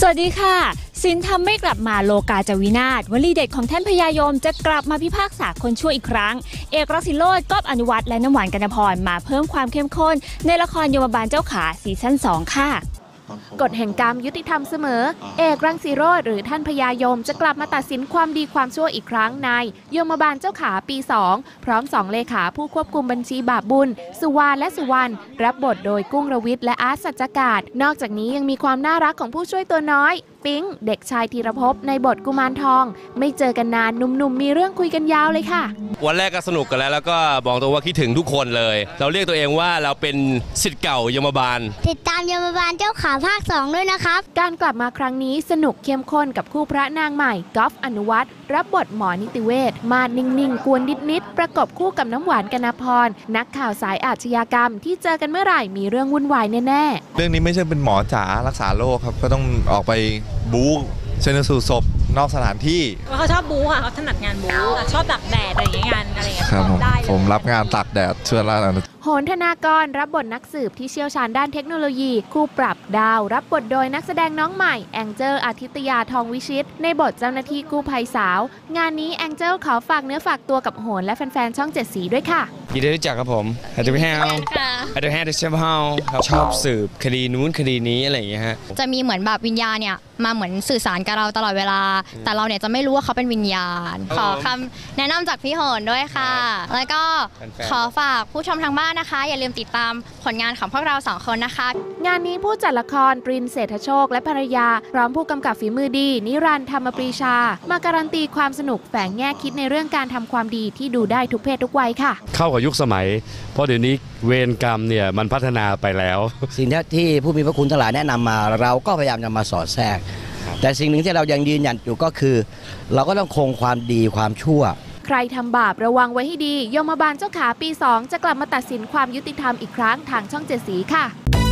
สวัสดีค่ะสินทำไม่กลับมาโลกาจวินาศวลีเด็ดของท่านพญายมจะกลับมาพิพากษาคนชั่วอีกครั้ง เอกรักษิโรดก๊อบอนุวัตและน้ำหวานกันพรมาเพิ่มความเข้มข้น ในละครยมบาลเจ้าขาซีซั่น2ค่ะ กฎแห่งกรรมยุติธรรมเสมอ เอกรังสีโรธหรือท่านพญายมจะกลับมาตัดสินความดีความชั่วอีกครั้งในยมบาลเจ้าขาปี 2 พร้อมสองเลขาผู้ควบคุมบัญชีบาปบุญ สุวรรณและสุวรรณรับบทโดยกุ้งระวิทย์และอาร์ตสัจจกาศ นอกจากนี้ยังมีความน่ารักของผู้ช่วยตัวน้อยปิ๊งเด็กชายธีรภพในบทกุมารทอง ไม่เจอกันนานหนุ่มๆมีเรื่องคุยกันยาวเลยค่ะ วันแรกก็สนุกกันแล้วแล้วก็บอกตัวว่าคิดถึงทุกคนเลย เราเรียกตัวเองว่าเราเป็นสิทธิ์เก่ายมบาลติดตามยมบาลเจ้าขาภาค 2 ด้วยนะครับ การกลับมาครั้งนี้สนุกเข้มข้นกับคู่พระนางใหม่กอล์ฟอนุวัตรรับบทหมอนิติเวชมาดนิ่งๆ กวนนิดๆ ประกบคู่กับน้ำหวานกนพร นักข่าวสายอาชญากรรม ที่เจอกันเมื่อไหร่มีเรื่องวุ่นวายแน่เรื่องนี้ไม่ใช่เป็นหมอจ๋ารักษาโรคครับก็ต้องออกไปบู๊ชนสูตรศพนอกสถานที่เขาชอบบู๊ค่ะเขาถนัดงานบู๊ชอบดักแดดอะไรอย่างเงี้ยงาน อะไรอย่างเงี้ยครับผมได้เลยผมรับงานตากแดดเชื่อแล้วนะๆโหนธนากรรับบทนักสืบที่เชี่ยวชาญด้านเทคโนโลยี คู่ปรับดาว รับบทโดยนักแสดงน้องใหม่แองเจิลอาทิตยาทองวิชิต ในบทเจ้าหน้าที่กู้ภัยสาว งานนี้แองเจิลขอฝากเนื้อฝากตัวกับโหนและแฟนๆช่องเจ็ดสีด้วยค่ะ ยินดีรู้จักครับผมอาจจะไม่แห้วอาจจะแห้วเชฟเฮาครับชอบสืบคดีนู้นคดีนี้อะไรอย่างเงี้ยฮะ จะมีเหมือนแบบวิญญาณเนี่ยมาเหมือนสื่อสารกับเราตลอดเวลา แต่เราเนี่ยจะไม่รู้ว่าเขาเป็นวิญญาณ ขอคำแนะนำจากพี่โหนด้วยค่ะ แล้วก็แฟนๆขอฝากผู้ชมทางบ้านนะคะ อย่าลืมติดตามผลงานของพวกเราสองคนนะคะ งานนี้ผู้จัดละครตรินเศรษฐโชคและภรรยา พร้อมผู้กำกับฝีมือดี นิรันดร์ธรรมปรีชา มาการันตีความสนุกแฝงแง่คิดในเรื่องการทำความดีที่ดูได้ทุกเพศทุกวัยค่ะ เข้ากับยุคสมัย เพราะเดี๋ยวนี้เวรกรรมเนี่ยมันพัฒนาไปแล้ว สิ่งที่ที่ผู้มีพระคุณทั้งหลายแนะนำมาเราก็พยายามจะมาสอดแทรกแต่สิ่งหนึ่งที่เรายังยืนหยัดอยู่ก็คือ เราก็ต้องคงความดีความชั่ว ใครทำบาประวังไว้ให้ดี ยมบาลเจ้าขาปี 2 จะกลับมาตัดสินความยุติธรรมอีกครั้งทางช่องเจ็ดสีค่ะ